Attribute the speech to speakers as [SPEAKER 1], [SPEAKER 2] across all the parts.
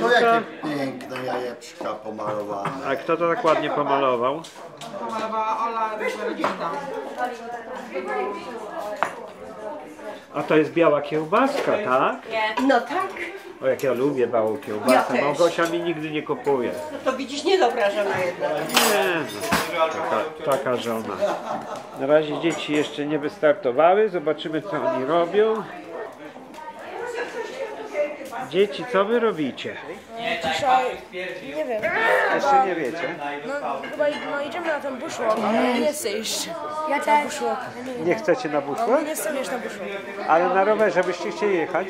[SPEAKER 1] To jakie piękne jajeczka pomalowane.
[SPEAKER 2] A kto to tak ładnie pomalował?
[SPEAKER 3] Pomalowała Ola.
[SPEAKER 2] A to jest biała kiełbaska, tak?
[SPEAKER 4] No tak.
[SPEAKER 2] O jak ja lubię białą
[SPEAKER 4] Ja
[SPEAKER 2] kiełbasę.
[SPEAKER 4] też.
[SPEAKER 2] Małgosia mi nigdy nie kupuje.
[SPEAKER 4] No to widzisz, nie wyobrażona jednak.
[SPEAKER 2] Nie, no, taka, taka żona. Na razie dzieci jeszcze nie wystartowały. Zobaczymy co oni robią. Dzieci, co wy robicie?
[SPEAKER 5] Nie wiem.
[SPEAKER 2] Jeszcze nie wiecie.
[SPEAKER 5] No chyba no, idziemy na ten bushwalk, ale nie chcę iść. Ja też. Bushwalk.
[SPEAKER 2] Nie chcecie na
[SPEAKER 5] No,
[SPEAKER 2] buszło?
[SPEAKER 5] nie chcę iść na bushwalk.
[SPEAKER 2] Ale na rowerze byście chcieli jechać?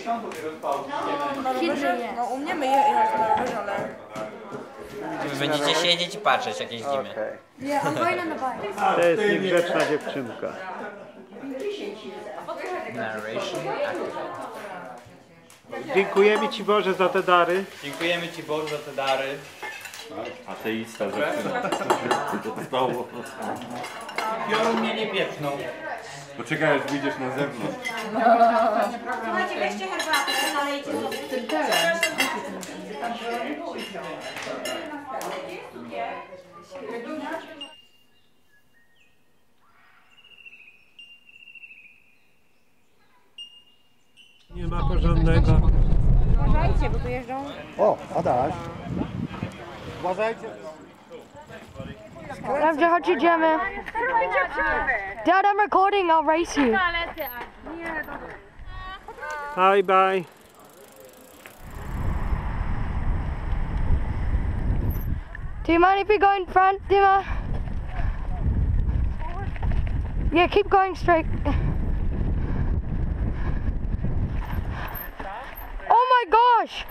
[SPEAKER 5] Na rowerze, no umiemy je- jechać na rowerze, ale...
[SPEAKER 6] Wy będziecie siedzieć i patrzeć jak jeździmy.
[SPEAKER 2] Okej.
[SPEAKER 5] I'm going on the bike.
[SPEAKER 2] To jest niegrzeczna dziewczynka.
[SPEAKER 6] Narration.
[SPEAKER 2] Dziękujemy Ci Boże za te dary.
[SPEAKER 6] Dziękujemy Ci Boże za te dary.
[SPEAKER 7] Ateista zostało.
[SPEAKER 6] Piorun mnie nie pieprznął.
[SPEAKER 7] Poczekaj aż wyjdziesz na zewnątrz.
[SPEAKER 8] Słuchajcie, weźcie herbatę, nalejcie sobie.
[SPEAKER 2] Nie ma porządnego.
[SPEAKER 5] Uważajcie, bo tu jeżdżą...
[SPEAKER 1] O, Adaś. Uważajcie.
[SPEAKER 9] Dobrze, chodź idziemy. Dad, I'm recording, I'll race you.
[SPEAKER 2] Bye bye.
[SPEAKER 9] Do you mind if we go in front, Dima? Yeah, keep going straight. My gosh!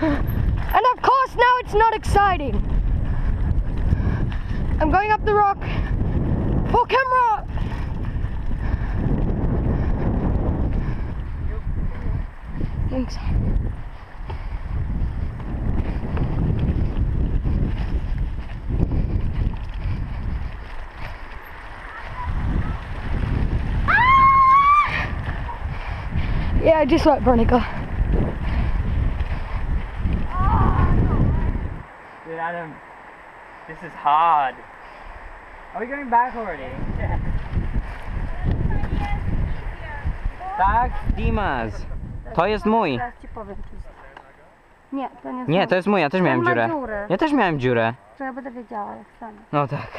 [SPEAKER 9] And of course now it's not exciting. I'm going up the rock. For camera! Thanks. Yeah, just like Veronica.
[SPEAKER 6] Dude, Adam, this is hard. Are we going back already? Tak, Dimas. To jest mój.
[SPEAKER 9] Teraz ci powiem, czy jest. Nie, to nie jest
[SPEAKER 6] Nie,
[SPEAKER 9] mój.
[SPEAKER 6] to jest mój, ja też miałem
[SPEAKER 9] ma
[SPEAKER 6] dziurę.
[SPEAKER 9] dziurę.
[SPEAKER 6] Ja też miałem dziurę.
[SPEAKER 9] To ja będę wiedziała, jak.
[SPEAKER 6] No tak.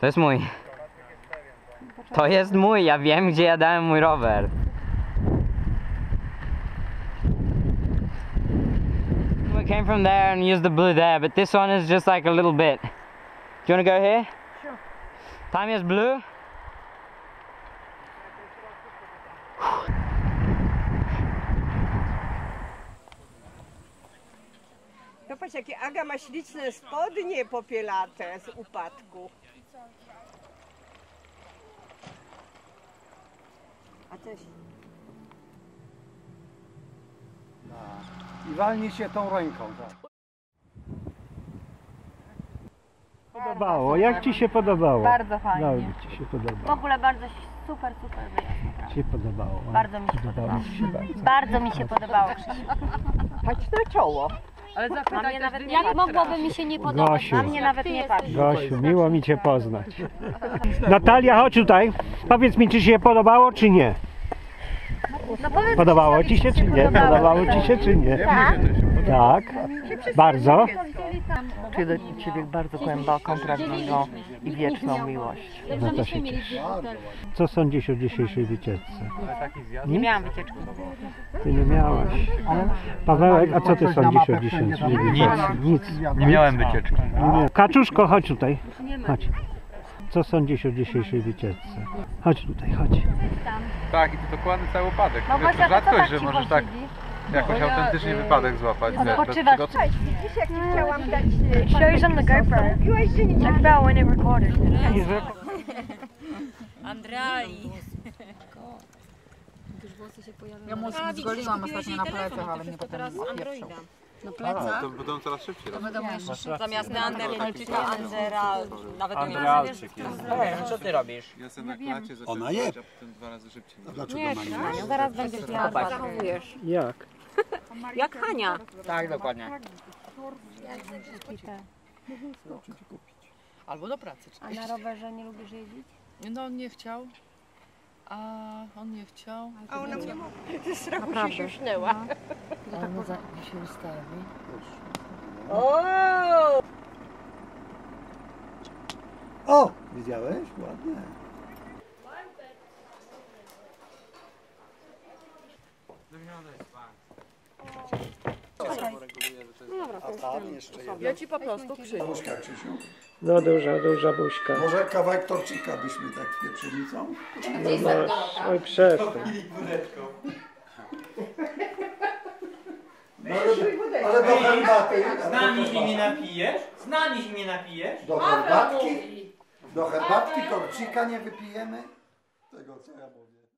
[SPEAKER 6] To jest mój. To jest mój, ja wiem gdzie ja dałem mój rower. Came from there and used the blue there, but this one is just like a little bit. Do you want to go here? Sure. Time is blue.
[SPEAKER 4] Zobacz, jakie Aga ma śliczne spodnie popielate z upadku. A też
[SPEAKER 1] I walnij się tą ręką. Tak.
[SPEAKER 2] Podobało. Jak Ci się podobało?
[SPEAKER 9] Bardzo fajnie.
[SPEAKER 2] No, Ci się
[SPEAKER 9] W
[SPEAKER 2] podobało.
[SPEAKER 9] ogóle bardzo super, super wyjazd. naprawdę.
[SPEAKER 2] Ci się podobało.
[SPEAKER 9] Bardzo mi się
[SPEAKER 2] Podobało Ci się bardzo.
[SPEAKER 9] Bardzo mi się podobało, Krzysiu.
[SPEAKER 4] chodź na czoło.
[SPEAKER 3] Ale zapytaj
[SPEAKER 9] nawet jak mogłoby mi się nie podobać?
[SPEAKER 2] Gosiu.
[SPEAKER 9] Na mnie nawet nie patrzy.
[SPEAKER 2] Gosiu, miło mi Cię poznać. Natalia, chodź tutaj. Powiedz mi, czy się podobało, czy nie?
[SPEAKER 9] No powiedz
[SPEAKER 2] Podobało Ci się, czy nie? Podobało Ci się, czy nie? Tak. Bardzo.
[SPEAKER 3] Czuję do Ciebie bardzo głęboką, prawdziwą i wieczną miłość.
[SPEAKER 2] No to się cieszę. Co sądzisz o dzisiejszej wycieczce?
[SPEAKER 3] Nie miałam wycieczki.
[SPEAKER 2] Ty nie miałaś. Pawełek, a co Ty sądzisz o dzisiejszej wycieczce? Nic.
[SPEAKER 7] Nie miałem wycieczki.
[SPEAKER 2] Nie. Kaczuszko, chodź tutaj. Chodź. Co sądzisz o dzisiejszej wycieczce? Chodź tutaj, chodź.
[SPEAKER 7] Tak, i to dokładnie cały upadek.
[SPEAKER 9] No
[SPEAKER 7] Wiesz,
[SPEAKER 9] właśnie,
[SPEAKER 7] to
[SPEAKER 9] to
[SPEAKER 7] rzadkość,
[SPEAKER 9] tak
[SPEAKER 7] że możesz tak jakoś autentycznie wypadek złapać.
[SPEAKER 9] Odpoczywasz.
[SPEAKER 7] przygotowania.
[SPEAKER 4] Widzisz, jak chciałam dać...
[SPEAKER 9] It shows on the GoPro. Check about when it recorded.
[SPEAKER 3] Ja mu zgoliłam ostatnio na plecach, ale mnie potem odpieprzył.
[SPEAKER 8] No pleca.
[SPEAKER 7] To będą coraz szybciej.
[SPEAKER 8] To będą jeszcze Zamiast Neandertalczyka, nawet
[SPEAKER 2] Andrealczyk jest.
[SPEAKER 6] No co ty robisz?
[SPEAKER 7] Ja sobie na klacie zacząłem
[SPEAKER 1] Ona je.
[SPEAKER 7] a potem dwa razy szybciej.
[SPEAKER 1] Dlaczego ma nie?
[SPEAKER 8] Zaraz będziesz miała zachowujesz.
[SPEAKER 2] Jak?
[SPEAKER 8] Jak Hania.
[SPEAKER 6] Tak, dokładnie.
[SPEAKER 3] Albo do pracy.
[SPEAKER 8] A na rowerze nie lubisz jeździć?
[SPEAKER 3] No on nie chciał. A on nie chciał.
[SPEAKER 4] A ona mnie
[SPEAKER 8] Naprawdę.
[SPEAKER 3] Ale no za, się ustawi.
[SPEAKER 4] O!
[SPEAKER 1] O! Widziałeś? Ładnie. A tam jeszcze jedna
[SPEAKER 3] Ja ci po prostu przyjdę.
[SPEAKER 1] buźka, Krzysiu.
[SPEAKER 2] No duża, duża buźka.
[SPEAKER 1] Może kawałek torcika byśmy tak pieprzylicą?
[SPEAKER 2] No masz. Oj przestań.
[SPEAKER 1] Ale do herbaty.
[SPEAKER 10] Z nami się nie napijesz? Z nami się nie napijesz?
[SPEAKER 1] Do herbatki? Do herbatki torcika nie wypijemy? Tego co ja mówię.